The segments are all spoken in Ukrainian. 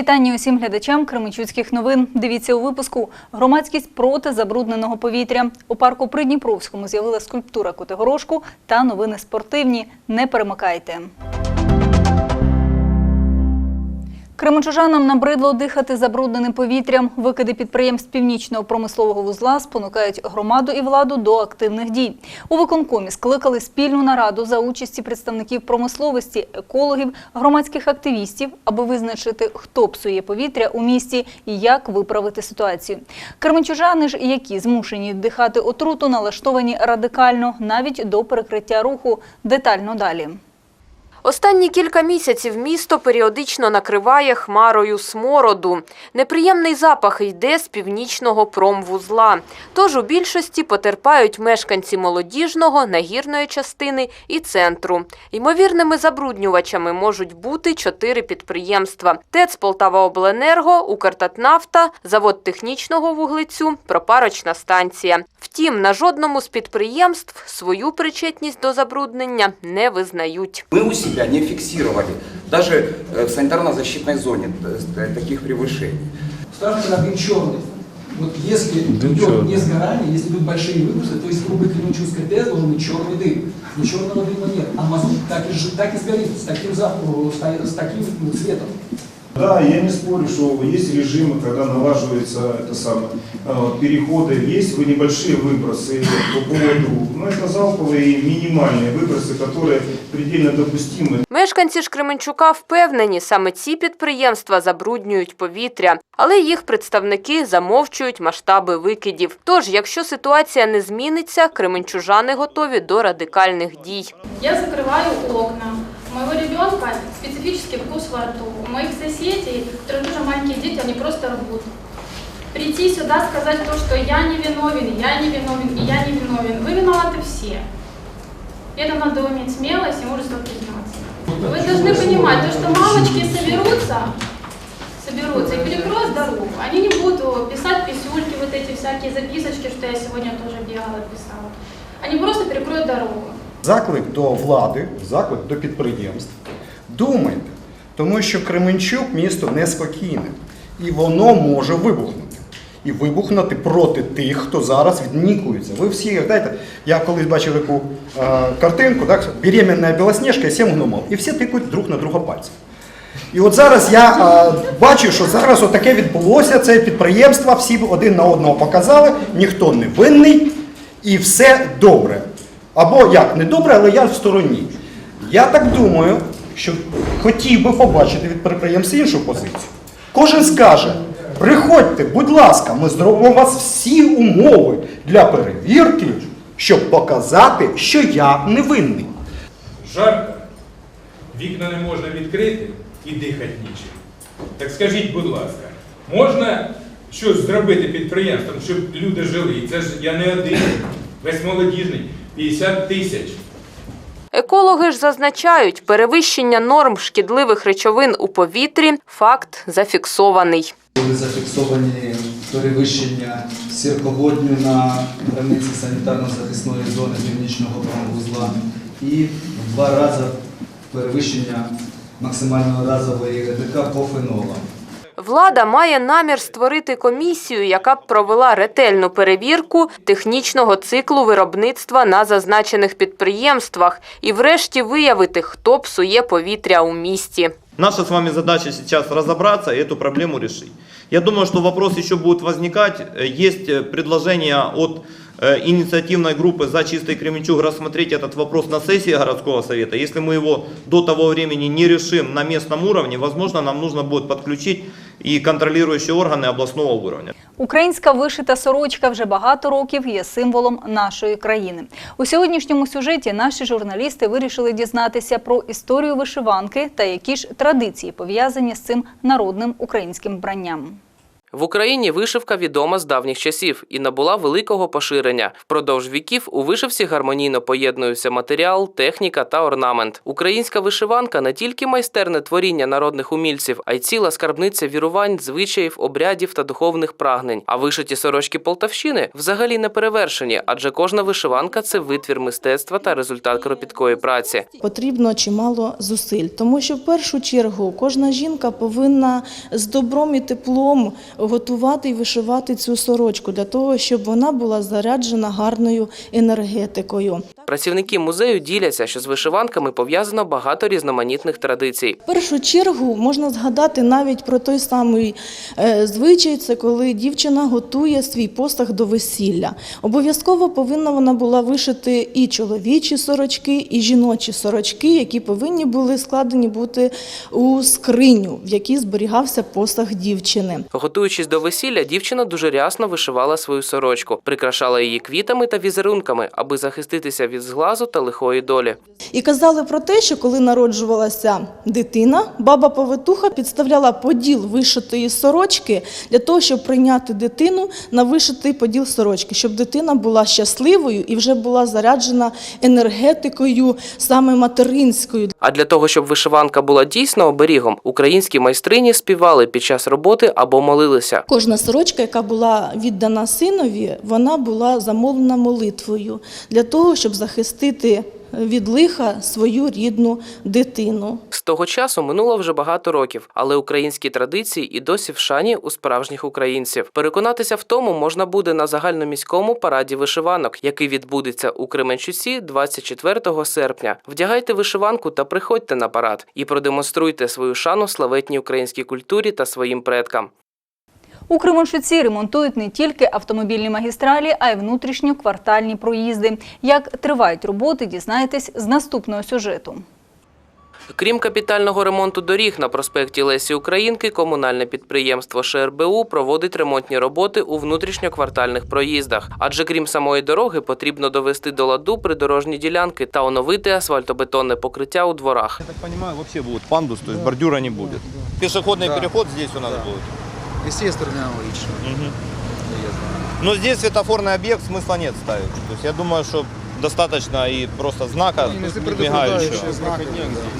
Вітання усім глядачам Кременчуцьких новин. Дивіться у випуску. Громадськість проти забрудненого повітря. У парку Придніпровському з'явилася скульптура Котигорошку та новини спортивні. Не перемикайте. Кременчужанам набридло дихати забрудненим повітрям. Викиди підприємств північного промислового вузла спонукають громаду і владу до активних дій. У виконкомі скликали спільну нараду за участі представників промисловості, екологів, громадських активістів, аби визначити, хто псує повітря у місті і як виправити ситуацію. Кременчужани ж, які змушені дихати отруту, налаштовані радикально навіть до перекриття руху. Детально далі. Останні кілька місяців місто періодично накриває хмарою смороду. Неприємний запах йде з північного промвузла. Тож у більшості потерпають мешканці молодіжного, нагірної частини і центру. Ймовірними забруднювачами можуть бути чотири підприємства: ТЕЦ Полтаваобленерго, Укртатнафта, завод технічного вуглецю, пропарочна станція. Втім, на жодному з підприємств свою причетність до забруднення не визнають. Мы у себя не фиксировали даже э, в санитарно-защитной зоне э, таких превышений. Страшно, когда дым черный. Вот если Дым идет черный. не сгорание, если идут большие выбросы, то есть грубый Кременчугской ТЭС должен быть черный дым. Но черного дыма нет. А мазут так и, так и сгорит, с таким запахом, с, с таким цветом. Да, я не спорю, что есть режимы, когда налаживаются это самое, э, переходы, есть вы небольшие выбросы по поводу, ну это залповые и минимальные выбросы, которые предельно допустимы. Мешканці ж Кременчука впевнені, саме ці підприємства забруднюють повітря, але їх представники замовчують масштаби викидів. Тож, якщо ситуація не зміниться, кременчужани готові до радикальних дій. Я закрываю окна. У моего ребенка специфический вкус во рту. У моих соседей, которые тоже маленькие дети, они просто рвут. Прийти сюда, сказать то, что я не виновен, я не виновен и я не виновен. Вы виноваты все. Это надо иметь смелость и мужество признаться. Вы должны понимать, то, что мамочки соберутся, соберутся и перекроют дорогу. Они не будут писать писюльки, вот эти всякие записочки, что я сегодня тоже бегала, писала. Они просто перекроют дорогу. Заклик до влади, заклик до підприємств. Думайте, тому що Кременчук місто неспокійне, і воно може вибухнути. І вибухнути проти тих, хто зараз віднікується. Ви всі, знаєте, я колись бачив таку е, картинку, так, беременна білосніжка і сім гномов, і всі тикають друг на друга пальцем. І от зараз я е, бачу, що зараз отаке відбулося, це підприємства, всі один на одного показали, ніхто не винний і все добре. Або як не добре, але я в стороні. Я так думаю, що хотів би побачити від підприємств іншу позицію. Кожен скаже: приходьте, будь ласка, ми зробимо у вас всі умови для перевірки, щоб показати, що я не винний. Жарко, вікна не можна відкрити і дихати нічим. Так скажіть, будь ласка, можна щось зробити підприємством, щоб люди жили? І це ж я не один, весь молодіжний, 50 тисяч. Екологи ж зазначають, перевищення норм шкідливих речовин у повітрі факт зафіксований. Були зафіксовані перевищення сірководню на границі санітарно-захисної зони північного промвузла і в два рази перевищення максимальної разової ГДК по фенолам. Влада має намір створити комісію, яка б провела ретельну перевірку технічного циклу виробництва на зазначених підприємствах і врешті виявити, хто псує повітря у місті. Наша с вами задача сейчас разобраться и эту проблему решить. Я думаю, что вопрос еще будет возникать. Э, Есть э, предложение от э, инициативной группы «За чистый Кременчуг» рассмотреть этот вопрос на сессии городского совета. Если мы его до того времени не решим на местном уровне, возможно, нам нужно будет подключить и контролирующие органы областного уровня. Українська вишита сорочка вже багато років є символом нашої країни. У сьогоднішньому сюжеті наші журналісти вирішили дізнатися про історію вишиванки та які ж традиції пов'язані з цим народним українським вбранням. В Україні вишивка відома з давніх часів і набула великого поширення. Впродовж віків у вишивці гармонійно поєднуються матеріал, техніка та орнамент. Українська вишиванка не тільки майстерне творіння народних умільців, а й ціла скарбниця вірувань, звичаїв, обрядів та духовних прагнень. А вишиті сорочки Полтавщини взагалі не перевершені, адже кожна вишиванка це витвір мистецтва та результат кропіткої праці. Потрібно чимало зусиль, тому що в першу чергу кожна жінка повинна з добром і теплом готувати і вишивати цю сорочку для того, щоб вона була заряджена гарною енергетикою. Працівники музею діляться, що з вишиванками пов'язано багато різноманітних традицій. В першу чергу можна згадати навіть про той самий е, звичай, це коли дівчина готує свій посаг до весілля. Обов'язково повинна вона була вишити і чоловічі сорочки, і жіночі сорочки, які повинні були складені бути у скриню, в якій зберігався посаг дівчини. Готуючись до весілля, дівчина дуже рясно вишивала свою сорочку, прикрашала її квітами та візерунками, аби захиститися від зглазу та лихої долі. І казали про те, що коли народжувалася дитина, баба повитуха підставляла поділ вишитої сорочки для того, щоб прийняти дитину на вишитий поділ сорочки, щоб дитина була щасливою і вже була заряджена енергетикою саме материнською. А для того, щоб вишиванка була дійсно оберігом, українські майстрині співали під час роботи або молилися. Кожна сорочка, яка була віддана синові, вона була замовлена молитвою для того, щоб захистити від лиха свою рідну дитину. З того часу минуло вже багато років, але українські традиції і досі в шані у справжніх українців. Переконатися в тому можна буде на загальноміському параді вишиванок, який відбудеться у Кременчуці 24 серпня. Вдягайте вишиванку та приходьте на парад і продемонструйте свою шану славетній українській культурі та своїм предкам. У Кременчуці ремонтують не тільки автомобільні магістралі, а й внутрішньоквартальні проїзди. Як тривають роботи, дізнаєтесь з наступного сюжету. Крім капітального ремонту доріг на проспекті Лесі Українки, комунальне підприємство ШРБУ проводить ремонтні роботи у внутрішньоквартальних проїздах. Адже крім самої дороги, потрібно довести до ладу придорожні ділянки та оновити асфальтобетонне покриття у дворах. Я так понимаю, вообще будет пандус, то есть бордюра не будет. Пешеходный переход здесь у нас будет. І з цієї сторони аналогічно. Но здесь светофорный объект смысла нет ставить. То есть я думаю, что достаточно и просто знака мигающего.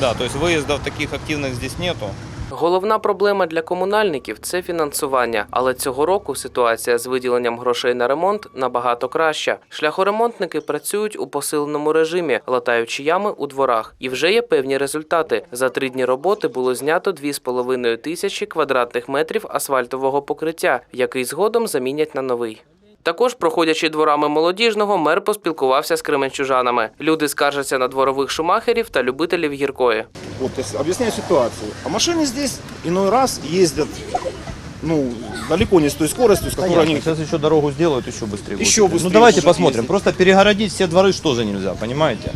Да, то есть выездов таких активных здесь нету. Головна проблема для комунальників це фінансування. Але цього року ситуація з виділенням грошей на ремонт набагато краща. Шляхоремонтники працюють у посиленому режимі, латаючи ями у дворах. І вже є певні результати. За три дні роботи було знято 2,5 тисячі квадратних метрів асфальтового покриття, який згодом замінять на новий. Також, проходячи дворами молодіжного, мер поспілкувався з кременчужанами. Люди скаржаться на дворових шумахерів та любителів гіркої. Вот, то есть, объясняю ситуацию. А машины здесь иной раз ездят, ну, далеко не с той скоростью, с которой они... Сейчас еще дорогу сделают, еще быстрее. будет. Еще быстрее Ну давайте будут посмотрим. ездить. Просто перегородить все дворы что же нельзя, понимаете?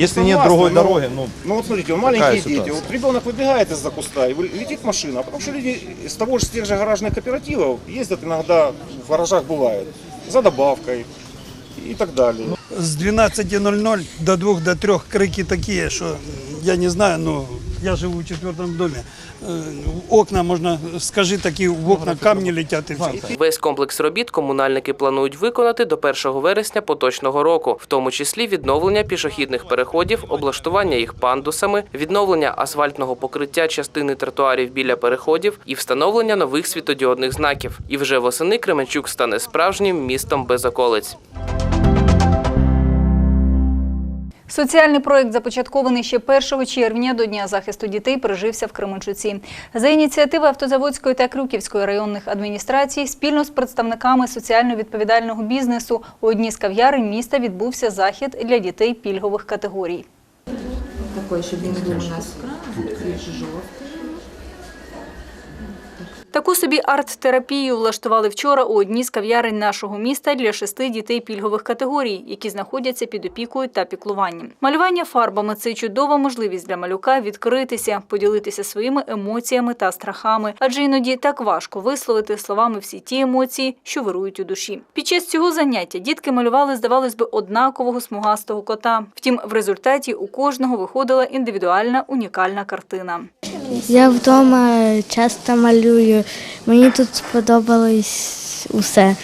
Если нет Согласен, другой но- дороги, ну Ну вот смотрите, вот Какая маленькие дети, ситуация? вот ребенок выбегает из-за куста, и вы- летит машина, а потому что люди с того же, с тех же гаражных кооперативов ездят иногда, в гаражах бывают, за добавкой и так далее. С 12.00 до 2 до 3 крики такие, что я не знаю, но я живу в четвертом доме. Э, Окна можно, скажи, такие в окна камни летят и все. Весь комплекс робіт комунальники планують виконати до 1 вересня поточного року, в тому числі відновлення пішохідних переходів, облаштування їх пандусами, відновлення асфальтного покриття частини тротуарів біля переходів і встановлення нових світодіодних знаків. І вже восени Кременчук стане справжнім містом без околиць. Соціальний проект, започаткований ще 1 червня до Дня захисту дітей, прижився в Кременчуці. За ініціативи Автозаводської та Крюківської районних адміністрацій спільно з представниками соціально відповідального бізнесу у одній з кав'ярень міста відбувся захід для дітей пільгових категорій. Такий, щоб не був у нас жижов. Таку собі арт-терапію влаштували вчора у одній з кав'ярень нашого міста для шести дітей пільгових категорій, які знаходяться під опікою та піклуванням. Малювання фарбами це чудова можливість для малюка відкритися, поділитися своїми емоціями та страхами, адже іноді так важко висловити словами всі ті емоції, що вирують у душі. Під час цього заняття дітки малювали, здавалось би, однакового смугастого кота. Втім, в результаті у кожного виходила індивідуальна унікальна картина. Я вдома часто малюю. Мені тут сподобалось усе.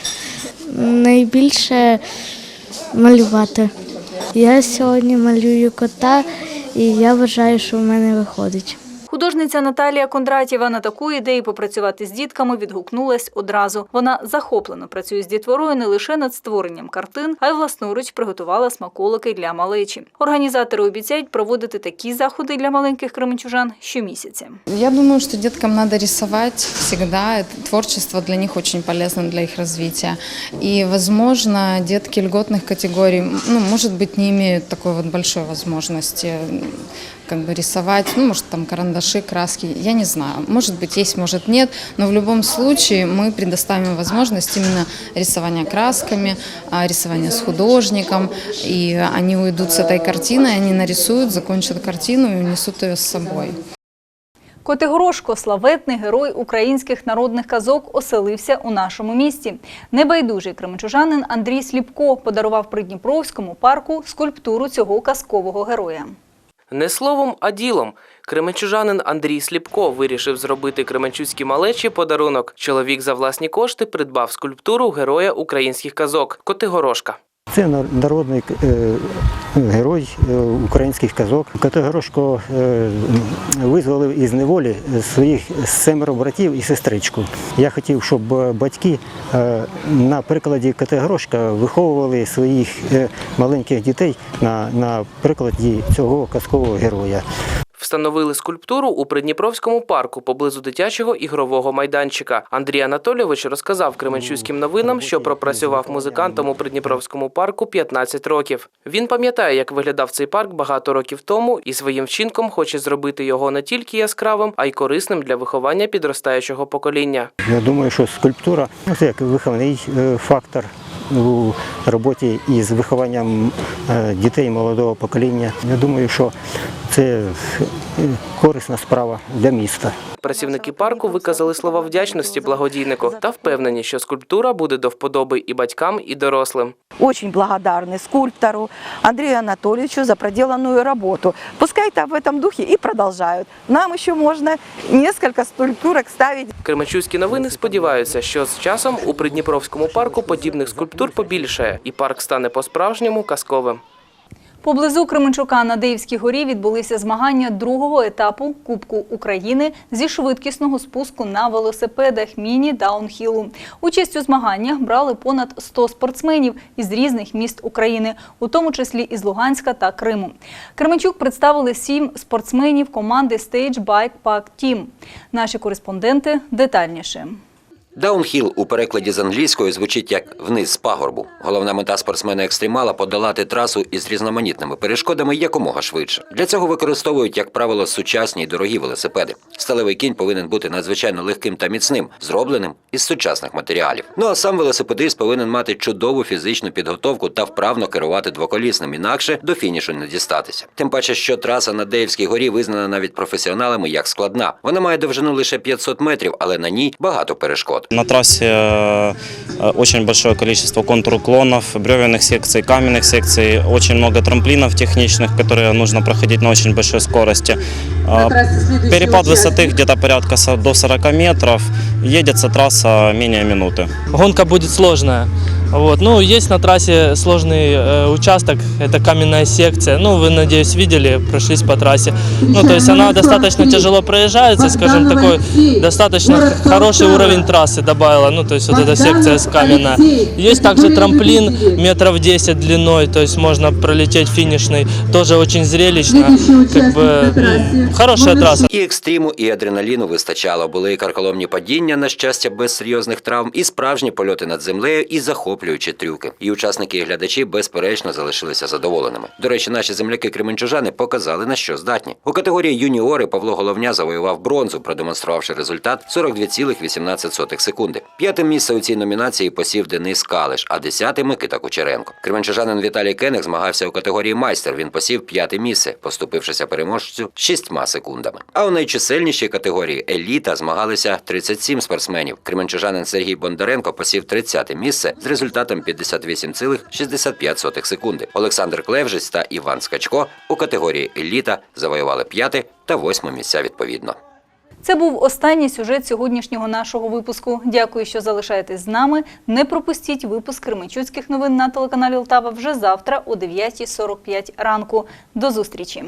Найбільше малювати. Я сьогодні малюю кота, і я вважаю, що в мене виходить. Художниця Наталія Кондратєва на таку ідею попрацювати з дітками відгукнулась одразу. Вона захоплено працює з дітворою не лише над створенням картин, а й власноруч приготувала смаколики для малечі. Організатори обіцяють проводити такі заходи для маленьких кременчужан щомісяця. Я думаю, что деткам надо рисовать всегда. Это Творчество для них очень полезно для их развития. И, возможно, детки льготных категорий, ну, может быть, не имеют такой вот большой возможности м, как бы рисовать, ну, может, там карандаши, краски, я не знаю. Может быть, есть, может, нет, но в любом случае мы предоставим возможность именно рисования красками, а, рисования с художником, и они уйдут с этой картиной, они нарисуют, закончат картину и унесут ее с собой. Котигорошко, славетний герой українських народних казок, оселився у нашому місті. Небайдужий кременчужанин Андрій Сліпко подарував Придніпровському парку скульптуру цього казкового героя. Не словом, а ділом. Кременчужанин Андрій Сліпко вирішив зробити кременчуцькій малечі подарунок. Чоловік за власні кошти придбав скульптуру героя українських казок Котигорошка. Це нар- народний е, герой е, українських казок. Категорошко е, визволив із неволі своїх семеро братів і сестричку. Я хотів, щоб батьки на прикладі Категорошка виховували своїх маленьких дітей на прикладі цього казкового героя. Встановили скульптуру у Придніпровському парку поблизу дитячого ігрового майданчика. Андрій Анатолійович розказав Кременчуцьким новинам, що пропрацював музикантом у Придніпровському парку 15 років. Він пам'ятає, як виглядав цей парк багато років тому, і своїм вчинком хоче зробити його не тільки яскравим, а й корисним для виховання підростаючого покоління. Я думаю, що скульптура ну, це як виховний е, фактор у роботі із вихованням е, дітей молодого покоління. Я думаю, що це е, корисна справа для міста. Працівники парку виказали слова вдячності благодійнику та впевнені, що скульптура буде до вподоби і батькам, і дорослим. Очень благодарны скульптору Андрею Анатольевичу за проделанную работу. Пускай там в этом духе и продолжают. Нам еще можно несколько скульптурок ставить. Кременчуцькі новини сподіваються, що з часом у Придніпровському парку подібних скульптур побільшає, і парк стане по-справжньому казковим. Поблизу Кременчука на Деївській горі відбулися змагання другого етапу Кубку України зі швидкісного спуску на велосипедах міні-даунхілу. Участь у змаганнях брали понад 100 спортсменів із різних міст України, у тому числі із Луганська та Криму. Кременчук представили сім спортсменів команди Stage Bike Pack Team. Наші кореспонденти детальніше. Даунхіл у перекладі з англійської звучить як вниз з пагорбу. Головна мета спортсмена-екстремала подолати трасу із різноманітними перешкодами якомога швидше. Для цього використовують, як правило, сучасні й дорогі велосипеди. Сталевий кінь повинен бути надзвичайно легким та міцним, зробленим із сучасних матеріалів. Ну а сам велосипедист повинен мати чудову фізичну підготовку та вправно керувати двоколісним, інакше до фінішу не дістатися. Тим паче, що траса на Деївській горі визнана навіть професіоналами як складна. Вона має довжину лише 500 метрів, але на ній багато перешкод. На трассе э, очень большое количество контуруклонов, бревенных секций, каменных секций, очень много трамплинов техничных, которые нужно проходить на очень большой скорости. А, Перепад высоты где-то порядка со- до 40 метров. Едется трасса менее минуты. Гонка будет сложная. Вот. Ну, есть на трассе сложный э, участок, это каменная секция. Ну, вы, надеюсь, видели, прошлись по трассе. Ну, то есть она достаточно тяжело проезжается, скажем, такой достаточно х- хороший уровень трассы добавила. Ну, то есть вот эта секция с каменная. Есть также трамплин метров 10 длиной, то есть можно пролететь финишный. Тоже очень зрелищно. Как бы, м, хорошая трасса. І екстриму, і адреналіну вистачало. Були і карколомні падіння, на щастя, без серйозних травм, і справжні польоти над землею, і захоплюючі трюки. І учасники і глядачі безперечно залишилися задоволеними. До речі, наші земляки кременчужани показали на що здатні. У категорії юніори Павло Головня завоював бронзу, продемонструвавши результат 42,18 секунди. П'яте місце у цій номінації посів Денис Калиш, а десяте Микита Кучеренко. Кременчужанин Віталій Кенех змагався у категорії майстер. Він посів п'яте місце, поступившися переможцю шістьма секундами. А у найчисельнішій категорії еліта змагалися 37 спортсменів. Кременчужанин Сергій Бондаренко посів 30 місце з результатом 58,65 секунди. Олександр Клевжець та Іван Скачко у категорії еліта завоювали п'яте та восьме місця відповідно. Це був останній сюжет сьогоднішнього нашого випуску. Дякую, що залишаєтесь з нами. Не пропустіть випуск Кременчуцьких новин на телеканалі Лтава вже завтра о 9.45 ранку. До зустрічі!